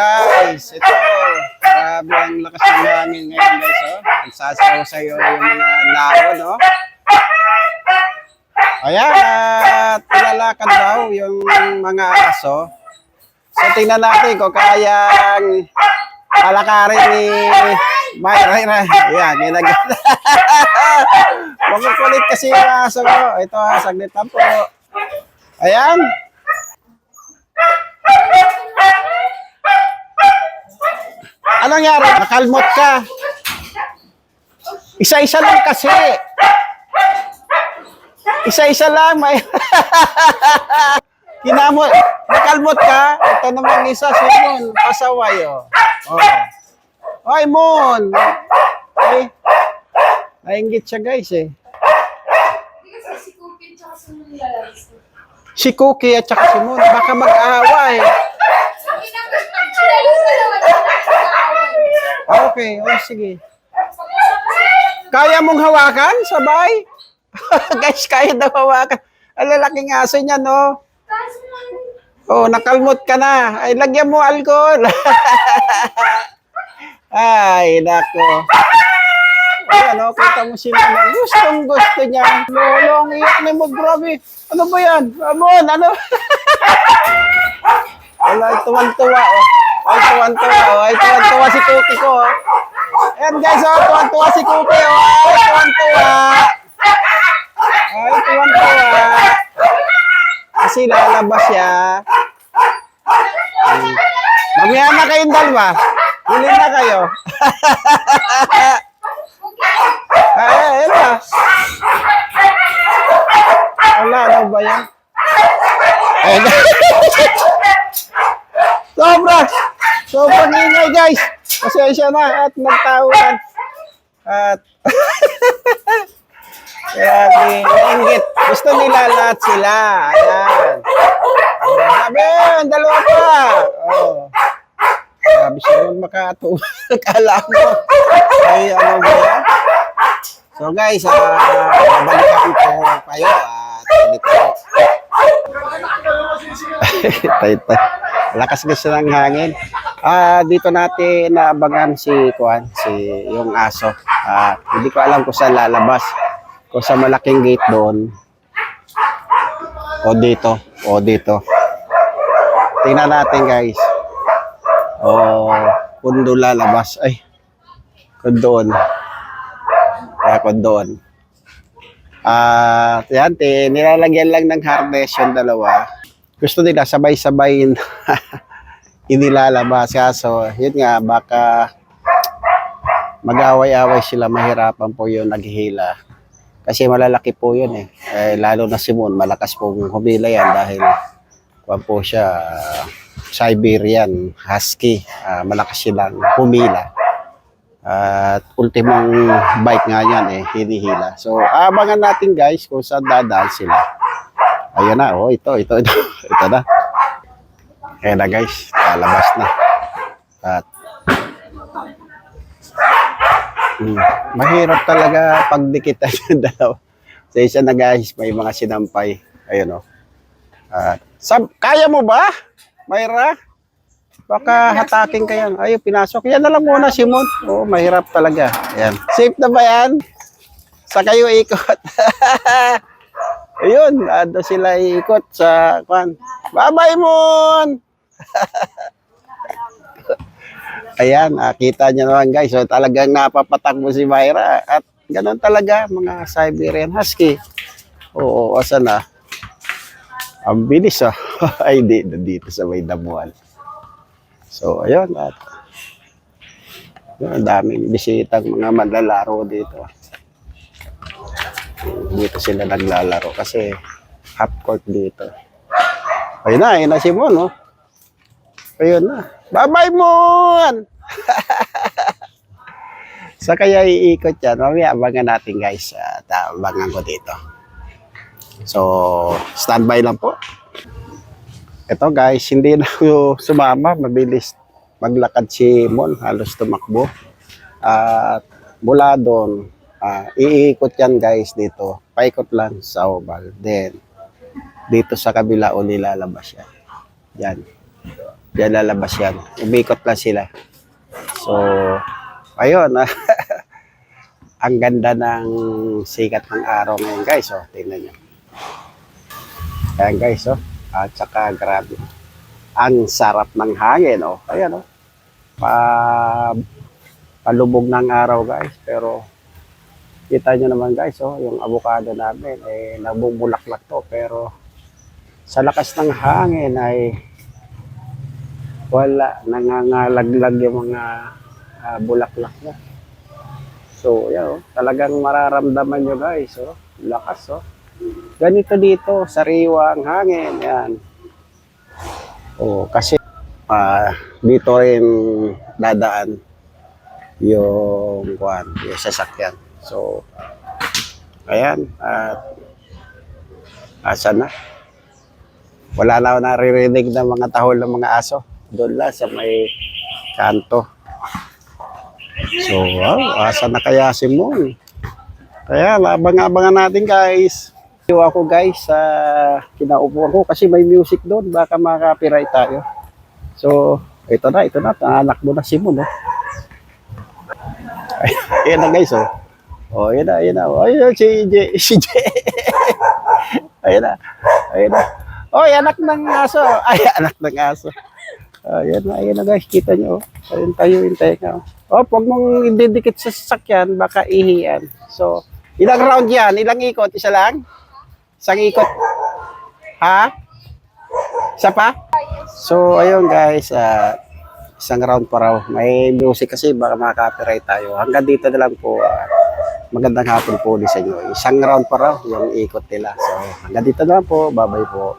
guys, ito, grabe ang lakas ng hangin ngayon guys, oh. Nagsasayaw sa'yo yung mga lao, no? Ayan, at lalakad daw yung mga aso. So, tingnan natin kung kayang palakarin ni Mayra. Ayan, ginaganda. Makukulit kasi yung aso ko. Ito, ha, saglit lang po. Ayan. Anong nangyari? Nakalmot ka. Isa-isa lang kasi. Isa-isa lang. May... Kinamo. Nakalmot ka. Ito naman isa. Simon. Pasaway, oh. Oh. Ay, Mon. Ay. Nainggit siya, guys, eh. Si Cookie si. Si at saka si Mon. Baka mag-aaway. Ang ina ko, sila yung dalawa na nag-aaway. Okay. Oh, sige. Kaya mong hawakan? Sabay? guys, kaya daw hawakan. Ang lalaking aso niya, no? Lang, Oh, nakalmot ka na. Ay, lagyan mo alcohol. Ay, nako. Ayan, oh, kita mo sila na gustong gusto niya. Lolong, iyak na mo, grabe. Ano ba yan? Amon, ano? Wala, tuwan-tuwa, oh. Ay, tuwan-tuwa. Ay, tuwan-tuwa si Cookie ko, oh. Ayan, guys, oh, tuwan-tuwa si Cookie, oh. Ay, tuwan-tuwa. Ay, tuwan-tuwa. Kasi lalabas siya. Hmm. Mamaya na kayong dalawa. Huli na kayo. Ay, ayun na. Wala, ano ba yan? Ayun na. Sobra! Sobrang ingay, guys. Pasensya na at nagtauhan. At Grabe, inggit. Gusto nila lahat sila. Ayan. Sabi, ang dalawa pa. Oh. Grabe siya naman makatulog. Kala mo. Ay, ano ba? So guys, ah, babalikan ko kayo. At dito. tay, tay. Lakas gusto ng hangin. Ah, dito natin naabangan si Kuan, si yung aso. Ah, hindi ko alam kung saan lalabas. Kung sa malaking gate doon. O dito, o dito. Tingnan natin guys. O kung doon lalabas. Ay, kung doon. Kaya kung doon. Ah, yan, te, nilalagyan lang ng harness yung dalawa. Gusto nila sabay-sabay inilalabas. Kaso, yun nga, baka mag-away-away sila, mahirapan po yung naghihila. Kasi malalaki po yun eh. eh lalo na si Moon, malakas pong humila yan dahil kuwan po siya, ah, Siberian Husky. Ah, malakas silang humila. At ultimong bike nga yan eh, hinihila. So, abangan natin guys kung saan dadaan sila. Ayan na, oh, ito, ito, ito, ito na. Ayan na guys, lalabas na. At Mm. Mahirap talaga pagdikitan yung dalawa. Sa isa na guys, may mga sinampay. Ayun o. At, sab kaya mo ba, Mayra? Baka hataking kayo. Ayun, pinasok. Yan na lang muna, Simon. Oo, mahirap talaga. Ayan. Safe na ba yan? Sa kayo ikot. Ayun, ado sila ikot sa kwan. Bye-bye, Mon! Ayan, ah, kita niyo naman guys. So talagang napapatak mo si Myra. At ganun talaga, mga Siberian Husky. Oo, asan na? Ang bilis ah. Ay, di, dito sa may damuhan. So, ayun. At, yun, daming bisitang mga manlalaro dito. Dito sila naglalaro kasi half court dito. Ayun na, ayun na si Mon, oh. Ayun na. Bye-bye, Mon! Sa kaya iikot yan, mamaya abangan natin guys. At uh, abangan ko dito. So, standby lang po. Ito guys, hindi na ako sumama. Mabilis maglakad si Mon. Halos tumakbo. At mula doon, ah, iikot yan guys dito. Paikot lang sa oval. Then, dito sa kabila uli lalabas yan. Yan. Diyan lalabas yan. Umikot lang sila. So, ayun. Ang ganda ng sikat ng araw ngayon guys. Oh, tingnan nyo. Ayan guys. Oh. At saka grabe. Ang sarap ng hangin. Oh. Ayan oh. Pa, palubog ng araw guys. Pero kita nyo naman guys. Oh, yung avocado namin. Eh, nabubulaklak to. Pero sa lakas ng hangin ay wala, nangangalaglag yung mga ah, bulaklak na. So, yan, oh, talagang mararamdaman nyo guys, oh, lakas, oh. Ganito dito, sariwa ang hangin, yan. Oh, kasi ah, dito rin dadaan yung kuan, yung sasakyan. So, ayan, at asan na? Wala na ako naririnig ng mga tahol ng mga aso. Doon lang sa may kanto. So, wow, asan na kaya si Moon? Kaya, abang-abangan natin guys. Iwa ako guys sa kinaupuan ko kasi may music doon. Baka makapiright tayo. So, ito na, ito na. Anak mo na si Moon. Oh. Ayan na guys, oh. Oh, ayan na, ayan na. Oh, ayan si J. Si J. ayan na. Ayan na. Oh, anak ng aso. Ay, anak ng aso. Ayan na, ayan na guys. Kita nyo. oh. Ayun tayo, yung tenga. Oh, pag mong ididikit sa sasakyan, baka ihiyan. So, ilang round yan? Ilang ikot? Isa lang? Isang ikot? Ha? Isa pa? So, ayun guys. ah, isang round pa raw. May music kasi baka makaka-copyright tayo. Hanggang dito na lang po. ah, magandang hapon po ulit sa inyo. Isang round pa raw yung ikot nila. So, hanggang dito na lang po. Bye-bye po.